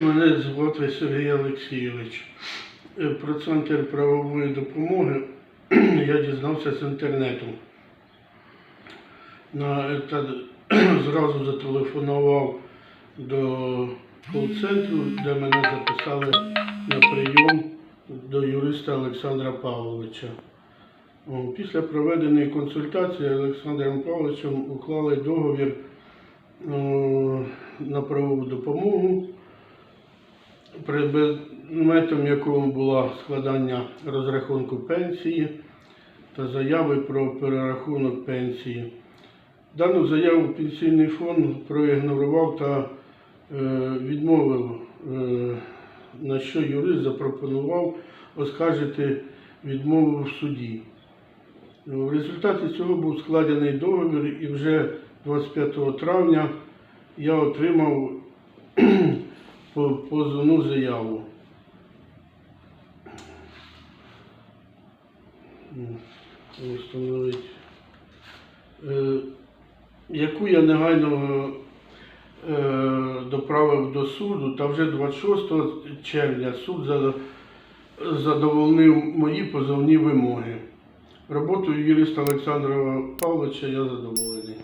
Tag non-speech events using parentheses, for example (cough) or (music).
Мене звати Сергій Олексійович. Е, Про центр правової допомоги (clears throat) я дізнався з інтернету. На, та, (clears throat) зразу зателефонував до кол-центру, де мене записали на прийом до юриста Олександра Павловича. Після проведеної консультації Олександром Павловичем уклали договір на правову допомогу предметом якого було складання розрахунку пенсії та заяви про перерахунок пенсії. Дану заяву пенсійний фонд проігнорував та е, відмовив, е, на що юрист запропонував оскаржити відмову в суді. В результаті цього був складений договір і вже 25 травня я отримав позовну заяву. Встановить. Е, яку я негайно е, доправив до суду, та вже 26 червня суд задовольнив мої позовні вимоги. Роботою юриста Олександра Павловича я задоволений.